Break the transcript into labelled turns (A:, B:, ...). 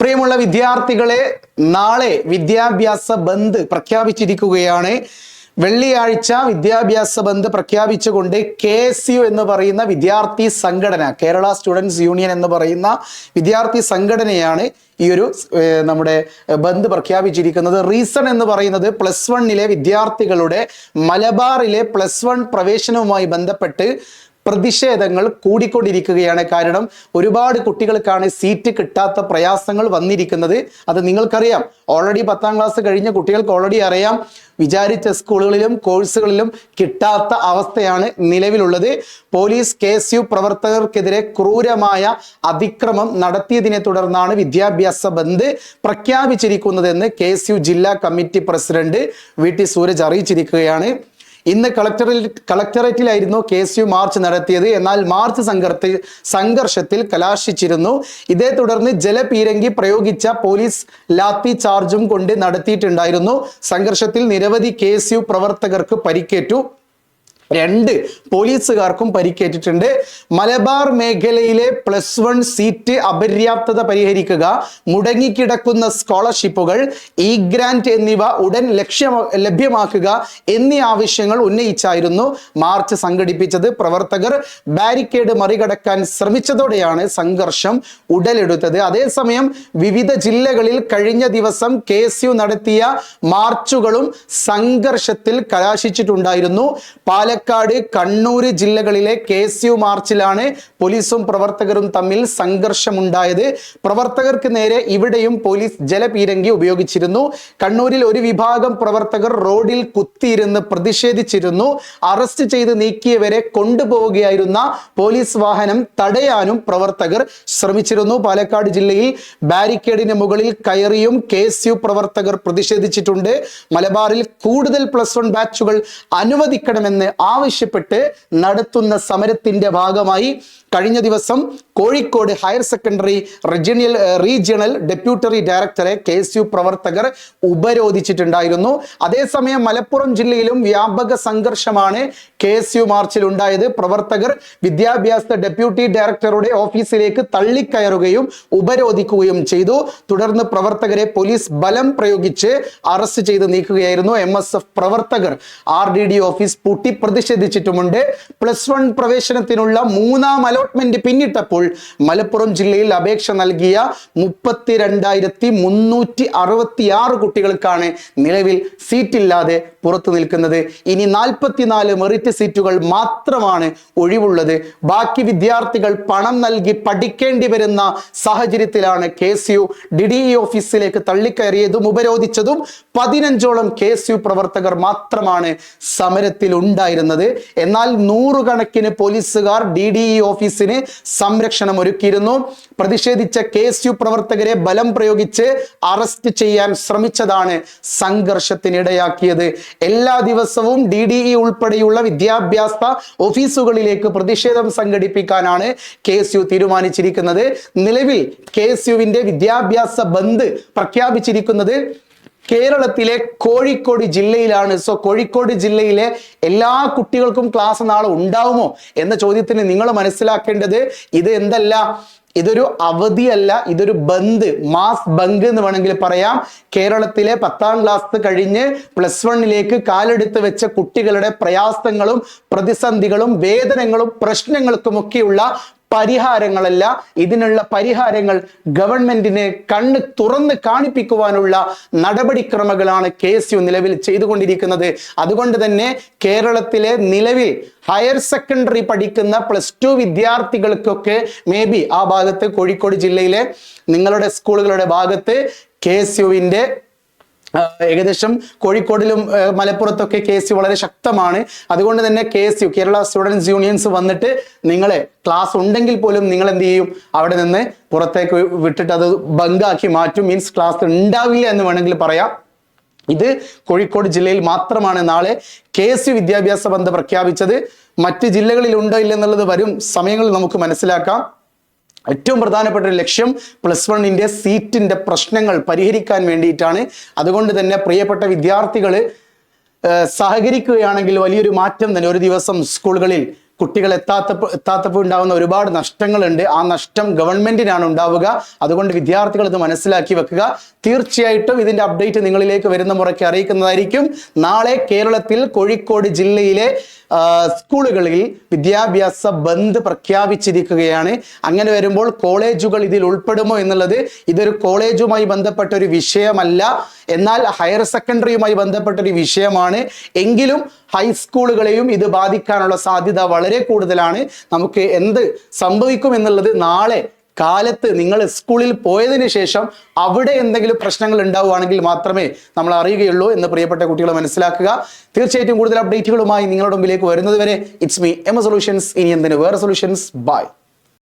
A: പ്രിയമുള്ള വിദ്യാർത്ഥികളെ നാളെ വിദ്യാഭ്യാസ ബന്ദ് പ്രഖ്യാപിച്ചിരിക്കുകയാണ്. വെള്ളിയാഴ്ച വിദ്യാഭ്യാസ ബന്ദ് പ്രഖ്യാപിച്ചുകൊണ്ട് കെ എസ് യു എന്ന് പറയുന്ന വിദ്യാർത്ഥി സംഘടന കേരള സ്റ്റുഡൻസ് യൂണിയൻ എന്ന് പറയുന്ന വിദ്യാർത്ഥി സംഘടനയാണ് ഈ ഒരു നമ്മുടെ ബന്ദ് പ്രഖ്യാപിച്ചിരിക്കുന്നത്. റീസൺ എന്ന് പറയുന്നത് പ്ലസ് വണ്ണിലെ വിദ്യാർത്ഥികളുടെ മലബാറിലെ പ്ലസ് വൺ പ്രവേശനവുമായി ബന്ധപ്പെട്ട് പ്രതിഷേധങ്ങൾ കൂടിക്കൊണ്ടിരിക്കുകയാണ്. കാരണം ഒരുപാട് കുട്ടികൾക്കാണ് സീറ്റ് കിട്ടാത്ത പ്രയാസങ്ങൾ വന്നിരിക്കുന്നത്. അത് നിങ്ങൾക്കറിയാം. ഓൾറെഡി പത്താം ക്ലാസ് കഴിഞ്ഞ കുട്ടികൾക്ക് ഓൾറെഡി അറിയാം. വിചാരിച്ച സ്കൂളുകളിലും കോഴ്സുകളിലും കിട്ടാത്ത അവസ്ഥയാണ് നിലവിലുള്ളത്. പോലീസ് കെ എസ് യു പ്രവർത്തകർക്കെതിരെ ക്രൂരമായ അതിക്രമം നടത്തിയതിനെ തുടർന്നാണ് വിദ്യാഭ്യാസ ബന്ദ് പ്രഖ്യാപിച്ചിരിക്കുന്നതെന്ന് കെ എസ് യു ജില്ലാ committee president V T Suraj അറിയിച്ചിരിക്കുകയാണ്. ഇന്ന് കളക്ടറിൽ കളക്ടറേറ്റിലായിരുന്നു കെ എസ് യു മാർച്ച് നടത്തിയത്. എന്നാൽ മാർച്ച് സംഘർത്തി സംഘർഷത്തിൽ കലാശിച്ചിരുന്നു. ഇതേ തുടർന്ന് ജലപീരങ്കി പ്രയോഗിച്ച പോലീസ് ലാത്തി ചാർജും കൊണ്ട് നടത്തിയിട്ടുണ്ടായിരുന്നു. സംഘർഷത്തിൽ നിരവധി കെ പ്രവർത്തകർക്ക് പരിക്കേറ്റു. രണ്ട് പോലീസുകാർക്കും പരിക്കേറ്റിട്ടുണ്ട്. മലബാർ മേഖലയിലെ പ്ലസ് വൺ സീറ്റ് അപര്യാപ്തത പരിഹരിക്കുക മുടങ്ങിക്കിടക്കുന്ന സ്കോളർഷിപ്പുകൾ ഇ ഗ്രാന്റ് എന്നിവ ഉടൻ ലക്ഷ്യ ലഭ്യമാക്കുക എന്നീ ആവശ്യങ്ങൾ ഉന്നയിച്ചായിരുന്നു മാർച്ച് സംഘടിപ്പിച്ചത്. പ്രവർത്തകർ ബാരിക്കേഡ് മറികടക്കാൻ ശ്രമിച്ചതോടെയാണ് സംഘർഷം ഉടലെടുത്തത്. അതേസമയം വിവിധ ജില്ലകളിൽ കഴിഞ്ഞ ദിവസം കെ നടത്തിയ മാർച്ചുകളും സംഘർഷത്തിൽ കലാശിച്ചിട്ടുണ്ടായിരുന്നു. പാലക്കാട് കണ്ണൂർ ജില്ലകളിലെ കെ എസ് യു മാർച്ചിലാണ് പോലീസും പ്രവർത്തകരും തമ്മിൽ സംഘർഷമുണ്ടായത്. പ്രവർത്തകർക്ക് നേരെ ഇവിടെയും പോലീസ് ജലപീരങ്കി ഉപയോഗിച്ചിരുന്നു. കണ്ണൂരിൽ ഒരു വിഭാഗം പ്രവർത്തകർ റോഡിൽ കുത്തിയിരുന്ന് പ്രതിഷേധിച്ചിരുന്നു. അറസ്റ്റ് ചെയ്ത് നീക്കിയവരെ കൊണ്ടുപോവുകയായിരുന്ന പോലീസ് വാഹനം തടയാനും പ്രവർത്തകർ ശ്രമിച്ചിരുന്നു. പാലക്കാട് ജില്ലയിൽ ബാരിക്കേഡിന് മുകളിൽ കയറിയും കെ എസ് യു പ്രവർത്തകർ പ്രതിഷേധിച്ചിട്ടുണ്ട്. മലബാറിൽ കൂടുതൽ പ്ലസ് വൺ ബാച്ചുകൾ അനുവദിക്കണമെന്ന് ആവശ്യപ്പെട്ട് നടത്തുന്ന സമരത്തിന്റെ ഭാഗമായി കഴിഞ്ഞ ദിവസം Kozhikode higher secondary regional regional deputy ഡയറക്ടറെ കെ എസ് യു പ്രവർത്തകർ ഉപരോധിച്ചിട്ടുണ്ടായിരുന്നു. അതേസമയം മലപ്പുറം ജില്ലയിലും വ്യാപക സംഘർഷമാണ് കെ എസ് യു മാർച്ചിൽ ഉണ്ടായത്. പ്രവർത്തകർ വിദ്യാഭ്യാസ ഡെപ്യൂട്ടി ഡയറക്ടറുടെ ഓഫീസിലേക്ക് തള്ളിക്കയറുകയും ഉപരോധിക്കുകയും ചെയ്തു. തുടർന്ന് പ്രവർത്തകരെ പോലീസ് ബലം പ്രയോഗിച്ച് അറസ്റ്റ് ചെയ്ത് നീക്കുകയായിരുന്നു എം പ്രവർത്തകർ. ആർ ഡി ഡി ഓഫീസ് പൂട്ടി പ്രതിഷേധിച്ചിട്ടുമുണ്ട്. പ്ലസ് വൺ പ്രവേശനത്തിനുള്ള മൂന്നാം അലോട്ട്മെന്റ് പിന്നിട്ടപ്പോൾ മലപ്പുറം ജില്ലയിൽ അപേക്ഷ നൽകിയ മുപ്പത്തിരണ്ടായിരത്തി മുന്നൂറ്റി അറുപത്തി ആറ് കുട്ടികൾക്കാണ് നിലവിൽ സീറ്റില്ലാതെ പുറത്തു നിൽക്കുന്നത്. ഇനി നാൽപ്പത്തിനാല് മെറിറ്റ് സീറ്റുകൾ മാത്രമാണ് ഒഴിവുള്ളത്. ബാക്കി വിദ്യാർത്ഥികൾ പണം നൽകി പഠിക്കേണ്ടി വരുന്ന സാഹചര്യത്തിലാണ് K S U. D D E ഓഫീസിലേക്ക് തള്ളിക്കയറിയതും ഉപരോധിച്ചതും പതിനഞ്ചോളം കെ എസ് യു പ്രവർത്തകർ മാത്രമാണ് സമരത്തിൽ ഉണ്ടായിരുന്നത്. എന്നാൽ നൂറുകണക്കിന് പോലീസുകാർ ഡി ഡി ഇ ഓഫീസിന് സംരക്ഷണം ഒരുക്കിയിരുന്നു. പ്രതിഷേധിച്ച കെ എസ് യു പ്രവർത്തകരെ ബലം പ്രയോഗിച്ച് അറസ്റ്റ് ചെയ്യാൻ ശ്രമിച്ചതാണ് സംഘർഷത്തിനിടയാക്കിയത്. എല്ലാ ദിവസവും ഡി ഡി ഇ ഉൾപ്പെടെയുള്ള വിദ്യാഭ്യാസ ഓഫീസുകളിലേക്ക് പ്രതിഷേധം സംഘടിപ്പിക്കാനാണ് കെ എസ് യു തീരുമാനിച്ചിരിക്കുന്നത്. നിലവിൽ കെ എസ് യുവിന്റെ വിദ്യാഭ്യാസ ബന്ദ് പ്രഖ്യാപിച്ചിരിക്കുന്നത് കേരളത്തിലെ കോഴിക്കോട് ജില്ലയിലാണ്. സോ കോഴിക്കോട് ജില്ലയിലെ എല്ലാ കുട്ടികൾക്കും ക്ലാസ് നാളെ ഉണ്ടാവുമോ എന്ന ചോദ്യത്തിന് നിങ്ങൾ മനസ്സിലാക്കേണ്ടത് ഇത് എന്തല്ല? ഇതൊരു അവധിയല്ല ഇതൊരു ബന്ദ് മാസ് ബങ്ക് എന്ന് വേണമെങ്കിൽ പറയാം. കേരളത്തിലെ പത്താം ക്ലാസ് കഴിഞ്ഞ് പ്ലസ് വണ്ണിലേക്ക് കാലെടുത്ത് വെച്ച കുട്ടികളുടെ പ്രയാസങ്ങളും പ്രതിസന്ധികളും വേദനകളും പ്രശ്നങ്ങൾക്കുമൊക്കെയുള്ള പരിഹാരങ്ങളല്ല ഇതിനുള്ള പരിഹാരങ്ങൾ ഗവൺമെന്റിനെ കണ്ണ് തുറന്ന് കാണിപ്പിക്കുവാനുള്ള നടപടിക്രമങ്ങളാണ് കെ എസ് യു നിലവിൽ ചെയ്തുകൊണ്ടിരിക്കുന്നത്. അതുകൊണ്ട് തന്നെ കേരളത്തിലെ നിലവിൽ ഹയർ സെക്കൻഡറി പഠിക്കുന്ന പ്ലസ് ടു വിദ്യാർത്ഥികൾക്കൊക്കെ മേ ബി ആ ഭാഗത്ത് കോഴിക്കോട് ജില്ലയിലെ നിങ്ങളുടെ സ്കൂളുകളുടെ ഭാഗത്ത് കെ എസ് യുവിന്റെ ഏകദേശം കോഴിക്കോടിലും മലപ്പുറത്തൊക്കെ കെ യു വളരെ ശക്തമാണ്. അതുകൊണ്ട് തന്നെ K S U Kerala students unions വന്നിട്ട് നിങ്ങളെ ക്ലാസ് ഉണ്ടെങ്കിൽ പോലും നിങ്ങൾ എന്ത് ചെയ്യും? അവിടെ നിന്ന് പുറത്തേക്ക് വിട്ടിട്ട് അത് ബങ്കാക്കി മാറ്റും. മീൻസ് ക്ലാസ് ഉണ്ടാവില്ല എന്ന് വേണമെങ്കിൽ പറയാം. ഇത് കോഴിക്കോട് ജില്ലയിൽ മാത്രമാണ് നാളെ കെ എസ് യു വിദ്യാഭ്യാസ ബന്ധം പ്രഖ്യാപിച്ചത്. മറ്റ് ജില്ലകളിൽ ഉണ്ടോ ഇല്ല എന്നുള്ളത് വരും. സമയങ്ങളിൽ നമുക്ക് മനസ്സിലാക്കാം. ഏറ്റവും പ്രധാനപ്പെട്ട ഒരു ലക്ഷ്യം പ്ലസ് വണ്ണിന്റെ സീറ്റിന്റെ പ്രശ്നങ്ങൾ പരിഹരിക്കാൻ വേണ്ടിയിട്ടാണ്. അതുകൊണ്ട് തന്നെ പ്രിയപ്പെട്ട വിദ്യാർത്ഥികൾ സഹകരിക്കുകയാണെങ്കിൽ വലിയൊരു മാറ്റം തന്നെ. ഒരു ദിവസം സ്കൂളുകളിൽ കുട്ടികൾ എത്താത്തപ്പോൾ എത്താത്തപ്പോൾ ഉണ്ടാകുന്ന ഒരുപാട് നഷ്ടങ്ങളുണ്ട്. ആ നഷ്ടം ഗവൺമെന്റിനാണ് ഉണ്ടാവുക. അതുകൊണ്ട് വിദ്യാർത്ഥികൾ ഇത് മനസ്സിലാക്കി വെക്കുക. തീർച്ചയായിട്ടും ഇതിന്റെ അപ്ഡേറ്റ് നിങ്ങളിലേക്ക് വരുന്ന മുറയ്ക്ക് അറിയിക്കുന്നതായിരിക്കും. നാളെ കേരളത്തിൽ കോഴിക്കോട് ജില്ലയിലെ സ്കൂളുകളിൽ വിദ്യാഭ്യാസ ബന്ദ് പ്രഖ്യാപിച്ചിരിക്കുകയാണ്. അങ്ങനെ വരുമ്പോൾ കോളേജുകൾ ഇതിൽ ഉൾപ്പെടുമോ എന്നുള്ളത് ഇതൊരു കോളേജുമായി ബന്ധപ്പെട്ട ഒരു വിഷയമല്ല. എന്നാൽ ഹയർ സെക്കൻഡറിയുമായി ബന്ധപ്പെട്ട ഒരു വിഷയമാണ്. എങ്കിലും ഹൈസ്കൂളുകളെയും ഇത് ബാധിക്കാനുള്ള സാധ്യത വളരെ കൂടുതലാണ്. നമുക്ക് എന്ത് സംഭവിക്കും എന്നുള്ളത് നാളെ കാലത്ത് നിങ്ങൾ സ്കൂളിൽ പോയതിനു ശേഷം അവിടെ എന്തെങ്കിലും പ്രശ്നങ്ങൾ ഉണ്ടാവുകയാണെങ്കിൽ മാത്രമേ നമ്മൾ അറിയുകയുള്ളൂ എന്ന് പ്രിയപ്പെട്ട കുട്ടികളെ മനസ്സിലാക്കുക. തീർച്ചയായിട്ടും കൂടുതൽ അപ്ഡേറ്റുകളുമായി നിങ്ങളുടെ മുമ്പിലേക്ക് വരുന്നത് വരെ ഇറ്റ്സ് മീ എം സൊല്യൂഷൻസ് ഇനി എന്തിന്? വേറെ സൊല്യൂഷൻസ് ബൈ